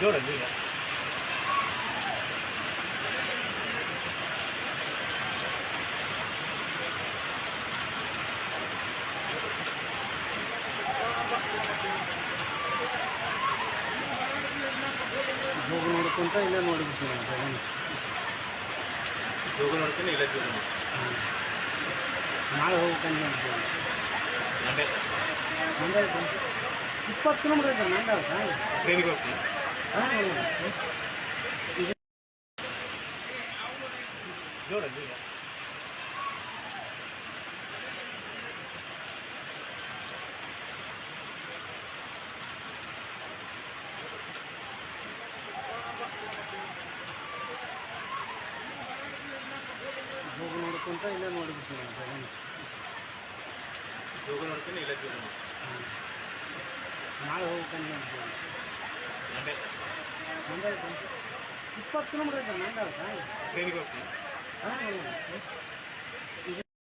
ಜೋರಲ್ಲಿ ಹೋಗಿ ನೋಡ್ಕೊಂತ ಇಲ್ಲೇ ಜಗನ್ ಜೋಗ ನೋಡ್ತೀನಿ ಇಲ್ಲ ಜೋಗ ನಾಳೆ ಹೋಗ್ಬೇಕಂತ ಮಂಡ್ಯ ಇಪ್ಪತ್ತು ಕಿಲೋಮೀಟರ್ ಮಂಡ್ಯ ಟ್ರೈನಿಗೆ ಹೋಗ್ತೀನಿ. ಹೋಗಿ ನೋಡ್ಕೊಂತ ಇಲ್ಲೇ ನೋಡಿಬಿಡ್ತೀವಿ ಜಗನ್ ಜೋಗ ನೋಡ್ತೀನಿ ಇಲ್ಲ ಜೋಗ ನಾಳೆ ಹೋಗ್ಬೇಕಂತ ನೋಡ್ತೀವಿ ಮಂಡ್ಯ ಮಂಡ್ಯ ಇಪ್ಪತ್ತು ಕಿಲೋಮೀಟರ್ ಟ್ರೈನಿಗೆ ಹೋಗ್ತೀನಿ. ಹಾಂ